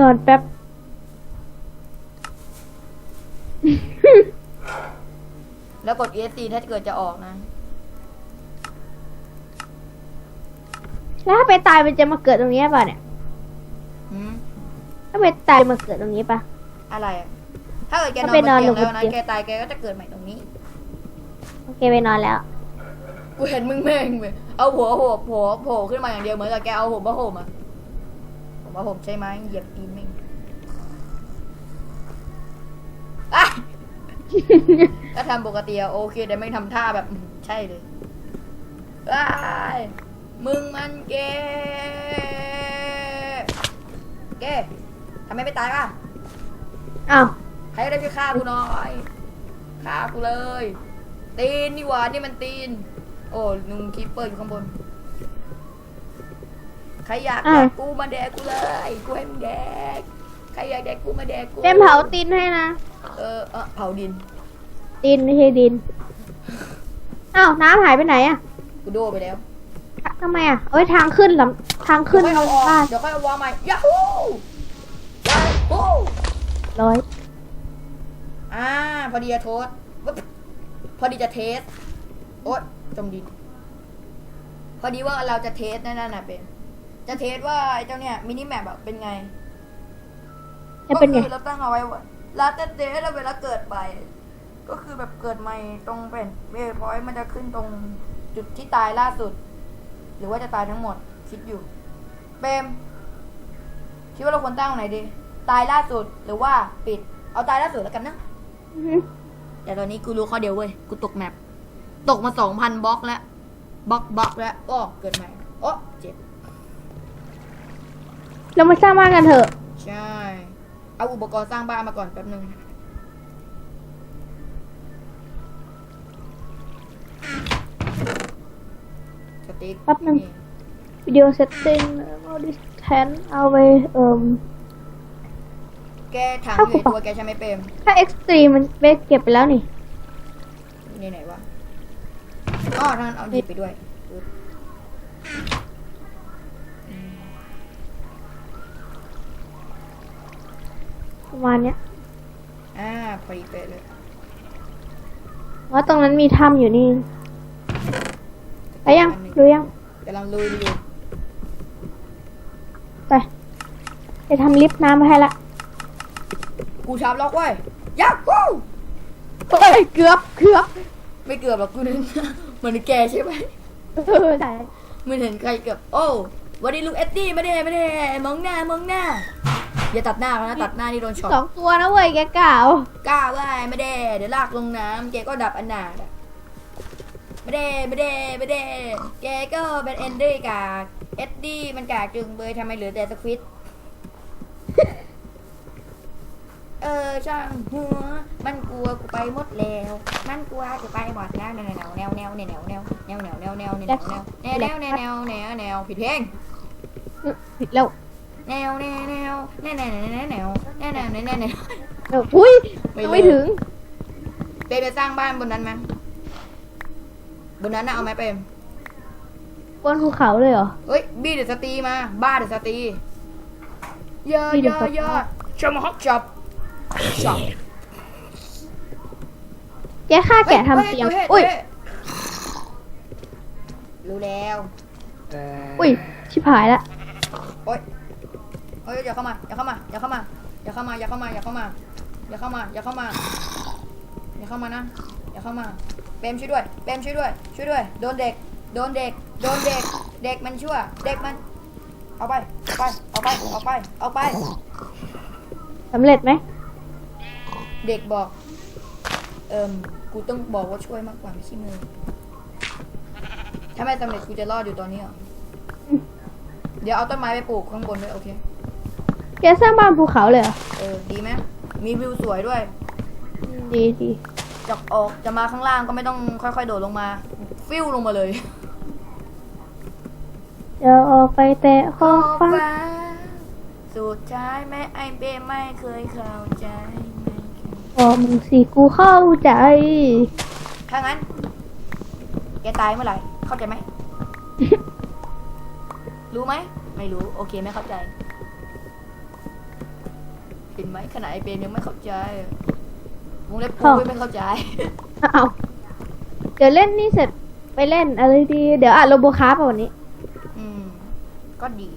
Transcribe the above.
นอนแป๊บ แล้วกด ESC ถ้าเกิดจะออกนะ แล้วถ้าไปตายมันจะมาเกิดตรงนี้ป่ะเนี่ย หืม ถ้าไปตายมาเกิดตรงนี้ป่ะ อะไรอะถ้าเกิดแกนอนถ้าไปนอนบนเตียงลงบนแล้วนะเตียงแกตายแกก็จะเกิดใหม่ตรงนี้ โอเคไปนอนแล้ว กูเห็นมึงแม่งเว้ยเอาหัวโผล่โผล่โผล่ขึ้นมาอย่างเดียวเหมือนกับแกเอาหัวมาโห่มอะ ผมว่าผมใช่ไหมเหยียบตีนแม่งอะถ้าทำปกติอะโอเคแต่ไม่งทำท่าแบบอื้อหือใช่เลยอ้ายมึงมันเกย์เกย์ทำไมไม่ตายป่ะอ้าวใครก็ได้ช่วยฆ่ากูหน่อยฆ่ากูเลย ตีนนี่หว่านี่มันตีน โอ้นุงคีปเปอร์อยู่ข้างบน ใครอยากแดกกูมาแดกกูเลยกูให้มึงแดกใครอยากแดกกูมาแดกกูเต็มเผาตีนให้นะเออเออเผาดิน ตีนไม่ใช่ดินอ้าวน้ำหายไปไหนอะกูโดไปแล้วทำไมอะเอ้ยทางขึ้นลำทางขึ้นเดี๋ยวค่อยเอาออกบ้านเดี๋ยวค่อยเอาวางใหม่ยาฮูยาฮูร้อยอ่าพอดีจะโทษปึ๊บพอดีจะเทสโอ๊ยจมดิน พอดีว่าเราจะเทสนั่นน่ะเป็น จะเทสว่าไอ้เจ้าเนี่ยมินิแมปอะเป็นไงจะเป็นไงก็คือเราตั้งเอาไว้ว่าลาเต้เดทเวลาเกิดใหม่ก็คือแบบเกิดใหม่ตรงเป็นเวทพอยต์มันจะขึ้นตรงจุดที่ตายล่าสุด หรือว่าจะตายทั้งหมดคิดอยู่เปมคิดว่าเราควรตั้งตรงไหนดี ตายล่าสุดหรือว่าปิด เอาตายล่าสุดแล้วกันนะอือฮึแต่ตอนนี้กูรู้ข้อเดียวเว้ยกูตกแมปตกมาสองพันบล็อกแล้วบล็อกบล็อกแล้วอ้อเกิดใหม่โอ้ เจ็บเรามาสร้างบ้านกันเถอะ ใช่ เอาอุปกรณ์สร้างบ้านมาก่อนแป๊บนึง สติ๊กแป๊บนึง วิดีโอเซตติ้งเอาดิสแทนเอาไปเอ่ม แกถังอยู่ในตัวแกใช่ไหมเปรมถ้าเอ็กซ์ตรีมันเบสเก็บไปแล้วนี่ นี่ไหนวะอ๋อทางนั้นเอาหยิบไปด้วย ปึ๊บประมาณเนี้ยอ่าพอดีเป๊ะเลยว่าตรงนั้นมีถ้ำอยู่นี่ไปยังดูยังกำลังลุยอยู่ไปไปทำลิฟต์น้ำมาให้ละกูชาร์ปล็อกเว้ยยักษ์วู้เฮ้ยเกือบเกือบไม่เกือบหรอกกูนึกเหมือนแกใช่ไหมเออได้ไม่เห็นใครเกือบโอ้วันนี้ลูกเอ็ดดี้ไม่ได้ไม่ได้มองหน้ามองหน้า อย่าตัดหน้าเขานะตัดหน้านี่โดนช็อตสองตัวนะเว้ยแกกล่าวกล้าว่าไม่ได้เดี๋ยวลากลงน้ำแกก็ดับอนาถอะไม่ได้ไม่ได้ไม่ได้แกก็เป็นเอนดี้กากเอ็ดดี้มันกากจึงเบยทำไมเหลือแต่สควิตเออช่างหัว มันกลัวกูไปหมดแล้ว มันกลัวกูไปหมดแล้วแนวแนวแนวแนวแนวแนวแนวแนวแนวแนวแนวแนวแนวแนวแนวแนวแนวแนวผิดเพลงผิดแล้ว แนวแนวแนวแนวแนวแนวแนวแนวแนวแนวแนวแนวแนวเอออุ้ยไม่ยังเลิกไม่ถึงเปมไปสร้างบ้านบนนั้นไหมบนนั้นน่ะเอาไหมเปมบนภูเขาเลยเหรอเฮ้ยบีเดอะสตรีมา บ้าเดอะสตรีเยอะบีเยเดอะอะสตรีเยอะชมฮอกจับจับแกฆ่าแกะทำเตียงอุ้ยรู้แล้ว อุ้ย ชิบหายละโอ้ย โอ้ยอย่าเข้ามาอย่าเข้ามาอย่าเข้ามาอย่าเข้ามาอย่าเข้ามาอย่าเข้ามาอย่าเข้ามาอย่าเข้ามาอย่าเข้ามานะอย่าเข้ามาเปมช่วยด้วยเปมช่วยด้วย ช่วยด้วย โดนเด็ก โดนเด็ก โดนเด็ก เด็กมันชั่ว เด็กมัน เอาไปเอาไป เอาไป เอาไป เอาไป สำเร็จไหม เด็กบอก เอิมกูต้องบอกว่าช่วยมากกว่าไม่ใช่มือ ถ้าไม่สำเร็จกูจะรอดอยู่ตอนนี้เหรออืมเดี๋ยวเอาต้นไม้ไปปลูกข้างบนด้วยโอเค แกสร้างบ้านภูเขาเลยเหรอเออดีไหมมีวิวสวยด้วยดีดีจะออกจะมาข้างล่างก็ไม่ต้องค่อยๆ โดดลงมา ฟิวลงมาเลยเดี๋ยวออกไปแตะขอบฟ้าสุดท้ายแม่ไอเบไม่เคยเข้าใจไม่เคยพอมึงสิกูเข้าใจ ถ้างั้น แกตายเมื่อไหร่ เข้าใจไหม รู้ไหม ไม่รู้ โอเค ไม่เข้าใจ เป็นไหมขนาดไอเปรมยังไม่เข้าใจวงเล็บกูอ้าวไม่เข้าใจ เอาเดี๋ยวเล่นนี่เสร็จไปเล่นอะไรดี เดี๋ยวอัดโรโบคาร์ปวันนี้ อืม ก็ดี